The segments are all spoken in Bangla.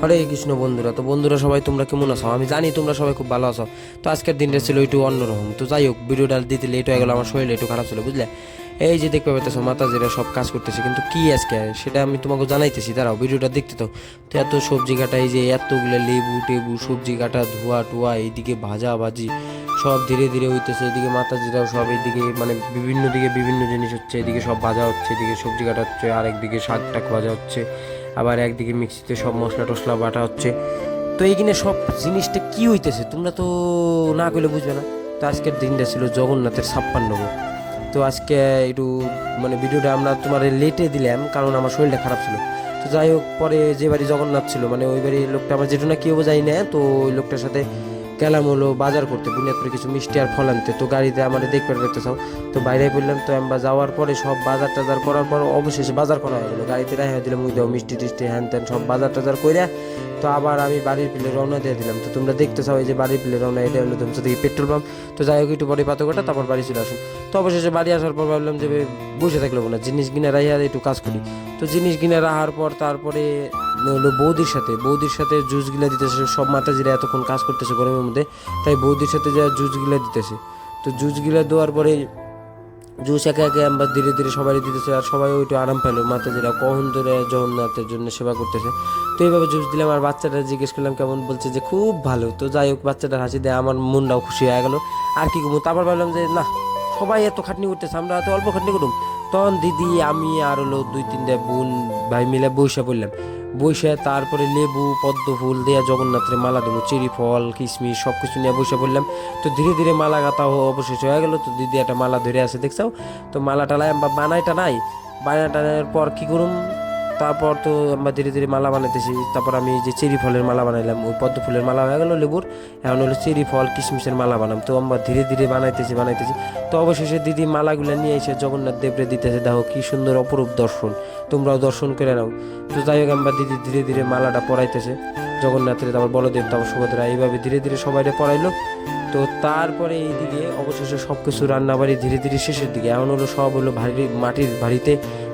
হরে কৃষ্ণ বন্ধুরা, তো বন্ধুরা সবাই তোমরা কেমন আছো? আমি জানি তোমরা সবাই খুব ভালো আছো। তো আজকের দিনটা ছিল একটু অন্যরকম। তো যাই হোক, ভিডিওটা দিতে লেট হয়ে গেলো, আমার শরীর একটু খারাপ ছিল, বুঝলে? এই যে দেখতে পেতেছো মাতাজিরা সব কাজ করতেছে, কিন্তু কি আজকে? সেটা আমি তোমাকে জানাইতেছি, দাঁড়াও, ভিডিওটা দেখতে তো। তো এত সবজি কাটা, এই যে এতগুলো লেবু টেবু, সবজি কাটা, ধোয়া টোয়া, এইদিকে ভাজা ভাজি, সব ধীরে ধীরে হইতেছে, এদিকে মাতাজিরাও সব এইদিকে মানে বিভিন্ন দিকে বিভিন্ন জিনিস হচ্ছে, এদিকে সব ভাজা হচ্ছে, এদিকে সবজি কাটা হচ্ছে আর একদিকে শাক টাক ভাজা হচ্ছে। আবার একদিকে মিক্সিতে সব মশলা টসলা বাটা হচ্ছে। তো এইখানে সব জিনিসটা কি হইতেছে? তোমরা তো না করলে বুঝবে না। তো আজকের দিনটা ছিল জগন্নাথের ছাপ্পান্ন ভোগ তো আজকে একটু মানে ভিডিওটা আমরা তোমার লেটে দিলাম, কারণ আমার শরীরটা খারাপ ছিল। তো যাই হোক, পরে যে বাড়ি জগন্নাথ ছিল মানে ওই বাড়ির লোকটা, আমার যেটা না কেউ যাই না, তো ওই লোকটার সাথে গেলাম হলো বাজার করতে, বুনিয়াদপুরে কিছু মিষ্টি আর ফল আনতে। তো গাড়িতে আমাদের দেখতে পারতে চাও তো বাইরে বললাম, তো আমরা যাওয়ার পরে সব বাজার টাজার করার পর অবশেষে বাজার করা হয়ে গেলো। গাড়িতে রেখে দিলাম, ওই দাও মিষ্টি টিষ্টি, হ্যান ত্যান সব বাজার টাজার করে তো আবার আমি বাড়ির পিলে রওনা দিয়ে দিলাম। তো তোমরা দেখতে চাও এই যে বাড়ির পিলে রওনা, এটা হলো তোমার থেকে পেট্রোল পাম্প। তো যাই হোক, একটু পরে পাতকটা তারপর বাড়ি চলে আসুন। তো অবশেষে বাড়ি আসার পর ভাবলাম যে বসে থাকল না, জিনিস কিনে রাইয়া একটু কাজ করি। তো জিনিস কিনে রাখার পর তারপরে হলো বৌদির সাথে। বৌদির সাথে জুস গিলা দিতেছে, সব মাতাজিরা এতক্ষণ কাজ করতেছে গরমের মধ্যে, তাই বৌদির সাথে যা জুস গিলা দিতেছে। তো জুস গিলা দেওয়ার পরে জুস একে একে আমরা ধীরে ধীরে সবাই দিতেছে আর সবাই ওইটু আরাম পেল। মাতাজিরা কখন ধরে জগন্নাথের জন্য সেবা করতেছে। তো এইভাবে জুস দিলাম আর বাচ্চাটা জিজ্ঞেস করলাম কেমন বলছে যে খুব ভালো। তো যাই হোক, বাচ্চাটার হাসি দেয়, আমার মনটাও খুশি হয়ে গেলো। আর কি করব? তারপর ভাবলাম যে না, সবাই এত খাটনি করতেছে, আমরা এত অল্প খাটনি করুম। তখন দিদি, আমি আর হলো দুই তিনটা বোন ভাই মিলে বৈশা পড়লাম। বৈশা তারপরে লেবু, পদ্ম ফুল দেয়া জগন্নাথের মালা দেবো, চেরি ফল, কিশমিশ সব কিছু নিয়ে বৈশা পড়লাম। তো ধীরে ধীরে মালা গাঁথা অবশেষ হয়ে গেল। তো দিদি একটা মালা ধরে আছে, দেখছাও? তো মালা টালাই আমরা বানাইটা নাই। বানাই টানার পর কী করুম? তারপর তো আমরা ধীরে ধীরে মালা বানাইতেছি। তারপর আমি যে চেরি ফলের মালা বানাইলাম, ওই পদ্ম ফুলের মালা হয়ে গেল লেবুর। এখন হলো চেরি ফল, কিশমিশের মালা বানাম। তো আমরা ধীরে ধীরে বানাইতেছি বানাইতেছি। তো অবশেষে দিদি মালাগুলো নিয়ে এসে জগন্নাথ দেবরে দিতেছে। দেখো কি সুন্দর অপরূপ দর্শন। তোমরাও দর্শন করে নাও। তো যাই হোক, আমরা দিদি ধীরে ধীরে মালাটা পরাইতেছে। জগন্নাথের তারপর বলদেব তারপর সুভদ্রা এইভাবে ধীরে ধীরে সবাইটা পড়াইলো তো তারপরে এইদিকে অবশেষে সব কিছু রান্নাবাড়ি ধীরে ধীরে শেষের দিকে। এখন হলো সব হলো ভারী মাটির ভারিতে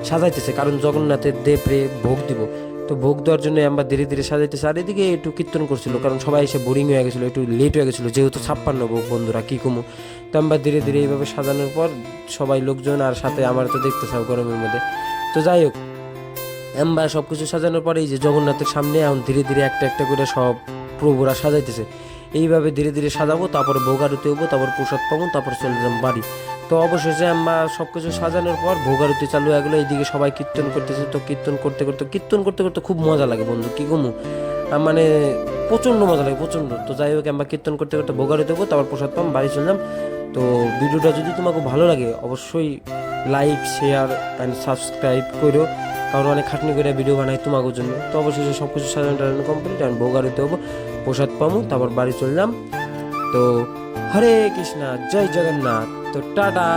সাজাইতেছে। কারণ জগন্নাথের দেবরে ভোগ দিব। তো ভোগ দেওয়ার জন্য আমরা ধীরে ধীরে সাজাইতেছে। আর এদিকে একটু কীর্তন করছিল, কারণ সবাই এসে বোরিং হয়ে গেছিল, একটু লেট হয়ে গেছিল। যেহেতু ছাপ্পান্ন ভোগ বন্ধুরা, কী কমু? তো আমরা ধীরে ধীরে এইভাবে সাজানোর পর সবাই লোকজন আর সাথে আমার তো দেখতে চাও গরমের মধ্যে। তো যাই হোক আমরা সব কিছু সাজানোর পরে এই যে জগন্নাথের সামনে এখন ধীরে ধীরে একটা একটা করে সব প্রভুরা সাজাইতেছে। এইভাবে ধীরে ধীরে সাজাবো, তারপর ভোগারতি হব, তারপর প্রসাদ পাবো, তারপর চলে যাব বাড়ি। তো অবশেষে আমরা সব কিছু সাজানোর পর ভোগারতি চালু হয়ে গেলো, এইদিকে সবাই কীর্তন করতেছে, তো কীর্তন করতে করতে, কীর্তন করতে করতে খুব মজা লাগে বন্ধু, কী কমু? মানে প্রচণ্ড মজা লাগে, প্রচণ্ড। তো যাই হোক আমরা কীর্তন করতে করতে ভোগারতি হব, তারপর প্রসাদ পাম বাড়ি চলে যাম তো ভিডিওটা যদি তোমাকে ভালো লাগে, অবশ্যই লাইক শেয়ার অ্যান্ড সাবস্ক্রাইব করো কারণ অনেক খাটনি করে ভিডিও বানাই তোমাকে জন্য। তো অবশেষে সব কিছু সাজানো কমপ্লিট আমি ভোগারিতে হব, প্রসাদ পাবো তারপর বাড়ি চললাম। তো হরে কৃষ্ণা, জয় জগন্নাথ। তো টাটা!